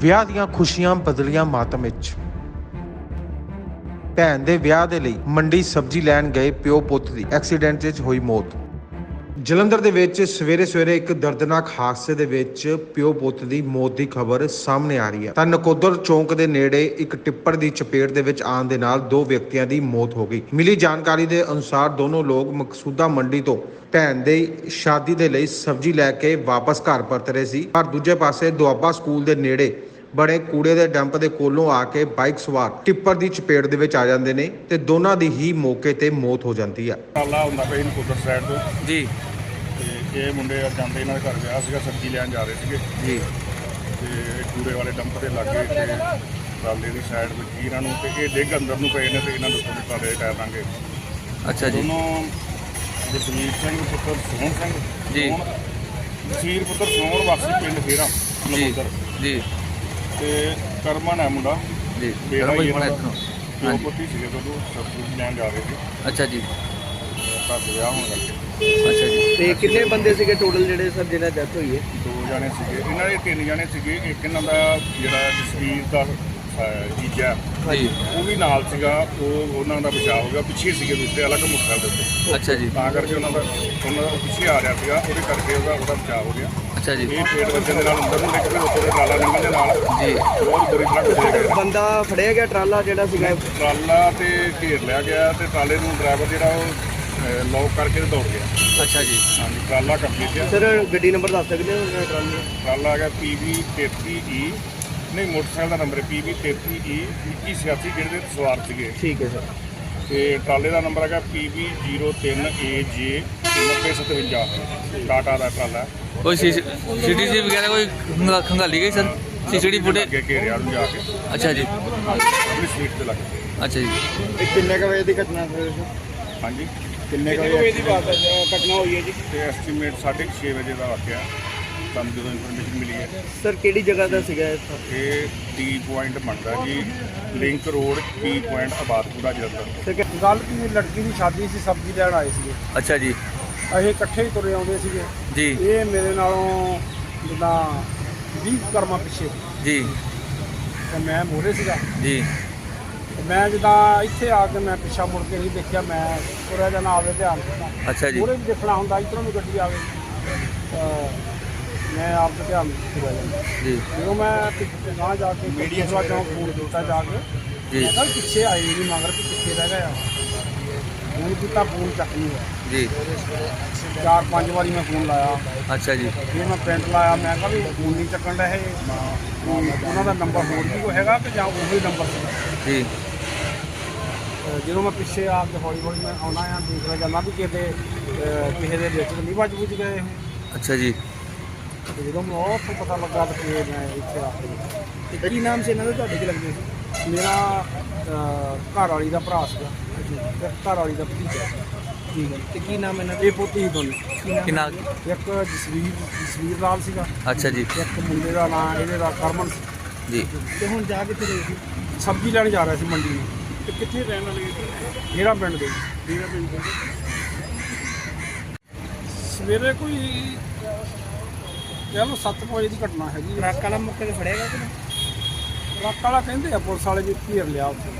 ਵਿਆਹ ਦੀਆਂ ਖੁਸ਼ੀਆਂ ਬਦਲੀਆਂ ਮਾਤਮ ਵਿੱਚ। ਭੈਣ ਦੇ ਵਿਆਹ ਦੇ ਲਈ ਮੰਡੀ ਸਬਜ਼ੀ ਲੈਣ ਗਏ ਪਿਓ ਪੁੱਤ ਦੀ ਐਕਸੀਡੈਂਟ ਵਿੱਚ ਹੋਈ ਮੌਤ। ਜਲੰਧਰ ਦੇ ਵਿੱਚ ਸਵੇਰੇ ਸਵੇਰੇ ਇੱਕ ਦਰਦਨਾਕ ਹਾਦਸੇ ਦੇ ਵਿੱਚ ਪਿਓ ਪੁੱਤ ਦੀ ਮੌਤ ਦੀ ਖਬਰ ਸਾਹਮਣੇ ਆ ਰਹੀ ਹੈ। ਤਾਂ ਨਕੋਦਰ ਚੌਂਕ ਦੇ ਨੇੜੇ ਇੱਕ ਟਿੱਪਰ ਦੀ ਚਪੇਟ ਦੇ ਵਿੱਚ ਆਉਣ ਦੇ ਨਾਲ ਦੋ ਵਿਅਕਤੀਆਂ ਦੀ ਮੌਤ ਹੋ ਗਈ। ਮਿਲੀ ਜਾਣਕਾਰੀ ਦੇ ਅਨੁਸਾਰ ਦੋਨੋਂ ਲੋਕ ਮਕਸੂਦਾ ਮੰਡੀ ਤੋਂ ਭੈਣ ਦੇ ਸ਼ਾਦੀ ਦੇ ਲਈ ਸਬਜ਼ੀ ਲੈ ਕੇ ਵਾਪਸ ਘਰ ਪਰਤ ਰਹੇ ਸੀ। ਪਰ ਦੂਜੇ ਪਾਸੇ ਦੁਆਬਾ ਸਕੂਲ ਦੇ ਨੇੜੇ ਬੜੇ ਕੂੜੇ ਦੇ ਡੰਪ ਦੇ ਕੋਲੋਂ ਆ ਕੇ ਬਾਈਕ ਸਵਾਰ ਟਿੱਪਰ ਦੀ ਚਪੇਟ ਦੇ ਵਿੱਚ ਆ ਜਾਂਦੇ ਨੇ ਤੇ ਦੋਨਾਂ ਦੀ ਹੀ ਮੌਕੇ ਤੇ ਮੌਤ ਹੋ ਜਾਂਦੀ ਹੈ ਕਾਲਾ ਹੁੰਦਾ ਪਿਆ ਇਹਨੂੰ ਕੁਦਰ ਸਾਈਡ ਤੋਂ। ਜੀ। ਤੇ ਇਹ ਮੁੰਡੇ ਜਾਂਦੇ ਇਹਨਾਂ ਦੇ ਘਰ ਵਿਆਹ ਸੀਗਾ ਸਬਜ਼ੀ ਲੈਣ ਜਾ ਰਹੇ ਸੀਗੇ। ਜੀ। ਤੇ ਕੂੜੇ ਵਾਲੇ ਡੰਪ ਦੇ ਲਾਗੇ ਤੇ ਰਾਲੇ ਦੀ ਸਾਈਡ ਵਿੱਚ ਹੀ ਇਹਨਾਂ ਨੂੰ ਤੇ ਇਹ ਡਿੱਗ ਅੰਦਰ ਨੂੰ ਪਏ ਨੇ ਤੇ ਇਹਨਾਂ ਦੇ ਉੱਤੇ ਟਾਲੇ ਟਾਇਰ ਲਾਂਗੇ ਅੱਛਾ ਜੀ। ਦੋਨੋਂ ਜਸਵੀਰ ਸਿੰਘ ਪੁੱਤਰ ਸੋਹਣ ਸਿੰਘ ਜੀ। ਪੁੱਤਰ ਸੋਹਣ ਵਾਸੀ ਪਿੰਡ ਫੇਰਾ ਜੀ। ਨਮੋਦਰ ਜੀ। ਤੇ ਕਰਮਨ ਹੈ ਮੁੰਡਾ। ਜੀ ਬੇੜਾ ਰਮਨ ਹੀ ਇਹਨਾਂ ਇੱਥੋਂ। ਹਾਂਜੀ। ਪੁੱਤੀ ਸੀਗੇ ਜਦੋਂ ਸਬਜ਼ੀ ਲੈਣ ਜਾ ਰਹੇ ਸੀ। ਅੱਛਾ ਜੀ। ਦੇ ਵਿਆਹ ਹੋਣ ਕਰਕੇ ਅੱਛਾ ਜੀ। ਤੇ ਕਿੰਨੇ ਬੰਦੇ ਸੀਗੇ ਟੋਟਲ ਜਿਹੜੇ ਸਰ ਜਿਹਨਾਂ ਡੈਥ ਹੋਈ ਹੈ? ਦੋ ਜਾਣੇ ਸੀਗੇ। ਇਹਨਾਂ ਦੇ ਤਿੰਨ ਜਾਣੇ ਸੀਗੇ। ਇੱਕ ਇਹਨਾਂ ਦਾ ਜਿਹੜਾ ਜਸਵੀਰ ਦਾ ਜੀਜਾ ਜੀ ਉਹ ਵੀ ਨਾਲ ਸੀਗਾ ਉਹ ਉਹਨਾਂ ਦਾ ਬਚਾਅ ਹੋ ਗਿਆ ਪਿੱਛੇ ਸੀਗੇ ਦੂਸਰੇ ਅਲੱਗ ਮੋਟਰਸਾਈਕਲ ਦੇ ਉੱਤੇ। ਅੱਛਾ ਜੀ। ਤਾਂ ਕਰਕੇ ਉਹਨਾਂ ਦਾ ਉਹਨਾਂ ਦਾ ਪਿੱਛੇ ਆ ਰਿਹਾ ਸੀਗਾ ਉਹਦੇ ਕਰਕੇ ਉਹਦਾ ਉਹਦਾ ਬਚਾਅ ਹੋ ਗਿਆ। ਅੱਛਾ ਜੀ। ਇਹ ਪੇਟ ਵੱਜਣ ਦੇ ਨਾਲ ਅੰਦਰ ਨੂੰ ਨਿਕਲ ਕੇ ਉੱਤੇ ਦੇ ਟਰਾਲਾ ਨਿਕਲਣ ਦੇ ਨਾਲ। ਜੀ। ਬਹੁਤ ਬੁਰੀ ਤਰ੍ਹਾਂ ਕੁਚਲੇ ਗਏ ਬੰਦਾ ਫੜਿਆ ਗਿਆ ਟਰਾਲਾ ਜਿਹੜਾ ਸੀਗਾ? ਟਰਾਲਾ ਤੇ ਘੇਰ ਲਿਆ ਗਿਆ ਤੇ ਟਰਾਲੇ ਨੂੰ ਡਰਾਈਵਰ ਜਿਹੜਾ ਉਹ ਲੌਕ ਕਰਕੇ ਦੌੜ ਗਿਆ। ਅੱਛਾ ਜੀ। ਹਾਂਜੀ ਟਰਾਲਾ ਕੰਪਲੀਟ ਹੈ ਸਰ ਗੱਡੀ ਨੰਬਰ ਦੱਸ ਸਕਦੇ ਹੋ ਟਰਾਲੇ? ਟਰਾਲਾ ਹੈਗਾ PV 33E ਨਹੀਂ ਮੋਟਰਸਾਈਕਲ ਦਾ ਨੰਬਰ ਹੈ PV 33E 2186 ਜਿਹੜੇ ਦੇ ਸਵਾਰ ਸੀਗੇ। ਠੀਕ ਹੈ ਸਰ। ਤੇ ਟਰਾਲੇ ਦਾ ਨੰਬਰ ਹੈਗਾ PB03AJ 9057 ਟਾਟਾ ਦਾ ਟਰਾਲਾ। ਕੋਈ ਸੀਟੀਸੀ ਵਗੈਰਾ ਕੋਈ ਖੰਗਾ- ਖੰਗਾਲੀ ਗਈ ਸਰ? ਸੀਸੀਟੀ ਫੁਟੇਜ ਅੱਗੇ ਘੇਰਿਆ ਨੂੰ ਜਾ ਕੇ। ਅੱਛਾ ਜੀ। ਆਪਣੀ ਸੀਟ ਤੇ ਲੱਗ ਗਏ। ਅੱਛਾ ਜੀ। ਇਹ ਕਿੰਨੇ ਕ ਵਜੇ ਦੀ ਘਟਨਾ ਸਰ ਹਾਂਜੀ। ਕਿੰਨੇ ਕ ਵਜੇ ਦੀ ਬਾਤ ਘਟਨਾ ਹੋਈ ਹੈ ਜੀ। ਤੇ ਐਸਟੀਮੇਟ 6:30 ਵਜੇ ਦਾ ਵਾਕਿਆ। ਸਾਨੂੰ ਜਦੋਂ ਇਨਫੋਰਮੇਸ਼ਨ ਮਿਲੀ ਹੈ। ਸਰ ਕਿਹੜੀ ਜਗ੍ਹਾ ਦਾ ਸੀਗਾ ਇਹ? ਇਹ ਟੀ ਪੁਆਇੰਟ ਬਣਦਾ ਜੀ link road T point Abadpura Jalandhar. Sir ਕਿ- ਗੱਲ ਕੀ ਲੜਕੀ ਦੀ ਸ਼ਾਦੀ ਸੀ ਸਬਜ਼ੀ ਲੈਣ ਆਏ ਸੀਗੇ। ਅੱਛਾ ਜੀ। ਅਸੀਂ ਇਕੱਠੇ ਹੀ ਤੁਰੇ ਆਉਂਦੇ ਸੀਗੇ। ਜੀ। ਇਹ ਮੇਰੇ ਨਾਲੋਂ ਜਿੱਦਾਂ 20 ਕਰਮਾਂ ਪਿੱਛੇ। ਜੀ। ਤੇ ਮੈਂ ਮੋਰੇ ਸੀਗਾ। ਜੀ। ਤੇ ਮੈਂ ਜਿੱਦਾਂ ਇੱਥੇ ਆ ਕੇ ਮੈਂ ਪਿੱਛਾ ਮੁੜ ਕੇ ਨਹੀਂ ਦੇਖਿਆ ਮੈਂ ਤੁਰਿਆ ਜਾਣਾ ਆਵੇ ਧਿਆਨ ਦਿੱਤਾ। ਅੱਛਾ ਜੀ। ਮੋਰੇ ਵੀ ਦੇਖਣਾ ਹੁੰਦਾ ਇਧਰੋਂ ਵੀ ਗੱਡੀ ਆਵੇ। ਤਾਂ ਮੈਂ ਆਪ ਦਾ ਧਿਆਨ ਤੁਰਿਆ ਜਾਂਦਾ ਜੀ। ਜਦੋਂ ਮੈਂ ਪਿੱਛੇ ਗਾਂ ਜਾ ਕੇ ਮੀਡੀਆ ਸਵਾ ਚੋਂ ਫੋਨ ਕੀਤਾ ਜਾ ਕੇ ਜੀ। ਮੈਂ ਕਿਹਾ ਵੀ ਪਿੱਛੇ ਆਏ ਨਹੀਂ ਮਗਰ ਕਿ ਪਿੱਛੇ ਰਹਿ ਗਿਆ ਫੋਨ ਕੀਤਾ ਫੋਨ ਚੱਕ ਨਹੀਂ ਹੋਇਆ ਜੀ। ਚਾਰ ਪੰਜ ਵਾਰੀ ਮੈਂ ਫੋਨ ਲਾਇਆ। ਅੱਛਾ ਜੀ। ਫਿਰ ਮੈਂ ਪਿੰਡ ਲਾਇਆ ਮੈਂ ਕਿਹਾ ਵੀ ਫੋਨ ਨਹੀਂ ਚੱਕਣ ਦਾ ਇਹ। ਉਹਨਾਂ ਦਾ ਨੰਬਰ ਹੋਰ ਵੀ ਕੋਈ ਹੈਗਾ ਕਿ ਜਾਂ ਉਹੀ ਨੰਬਰ ਸੀ। ਜੀ। ਜਦੋਂ ਮੈਂ ਪਿੱਛੇ ਆ ਕੇ ਹੌਲੀ ਹੌਲੀ ਮੈਂ ਆਉਣਾ ਆ ਦੂਸਰਾ ਜਾਂਦਾ ਵੀ ਕਿਤੇ ਕਿਸੇ ਦੇ ਵਿੱਚ ਨਹੀਂ ਵੱਜ ਬੁੱਝ ਗਏ ਅੱਛਾ ਜੀ। ਤੇ ਜਦੋਂ ਮੈਨੂੰ ਉੱਥੋਂ ਪਤਾ ਲੱਗਾ ਤਾਂ ਫਿਰ ਮੈਂ ਇੱਥੇ ਆ ਕੇ ਤੇ ਕੀ ਨਾਮ ਸੀ ਇਹਨਾਂ ਦਾ? ਤੁਹਾਡੇ ਕੀ ਲੱਗਦੇ ਸੀ? ਮੇਰਾ ਘਰ ਵਾਲੀ ਦਾ ਭਰਾ ਸੀਗਾ। ਤੇ ਘਰ ਵਾਲੀ ਦਾ ਭਤੀਜਾ ਠੀਕ ਹੈ। ਤੇ ਕੀ ਨਾਮ ਇਹਨਾਂ ਦਾ? ਇਹ ਪੁੱਤ ਹੀ ਦੋਨੇ ਕਿੰਨਾ ਇੱਕ ਜਸਵੀਰ ਜਸਵੀਰ ਲਾਲ ਸੀਗਾ। ਅੱਛਾ ਜੀ। ਇੱਕ ਮੁੰਡੇ ਦਾ ਨਾਂ ਇਹਦੇ ਦਾ ਕਰਮਨ ਸੀ। ਜੀ। ਤੇ ਹੁਣ ਜਾ ਕਿੱਥੇ ਰਹੇ ਸੀ ਸਬਜ਼ੀ ਲੈਣ ਜਾ ਰਿਹਾ ਸੀ ਮੰਡੀ ਨੂੰ। ਤੇ ਕਿੱਥੇ ਰਹਿਣ ਵਾਲੇ ਜਿਹੜਾ ਪਿੰਡ ਦੇ। ਜਿਹੜਾ ਪਿੰਡ ਦੇ। ਸਵੇਰੇ ਕੋਈ ਕਹਿ ਲਓ 7 ਵਜੇ ਦੀ ਘਟਨਾ ਹੈਗੀ। ਟਰੱਕ ਵਾਲਾ ਮੌਕੇ ਤੇ ਫੜਿਆ ਗਿਆ ਕਿ ਨਹੀਂ ਟਰੱਕ ਵਾਲਾ ਕਹਿੰਦੇ ਆ ਪੁਲਿਸ ਵਾਲੇ ਵੀ ਘੇਰ ਲਿਆ ਉੱਥੇ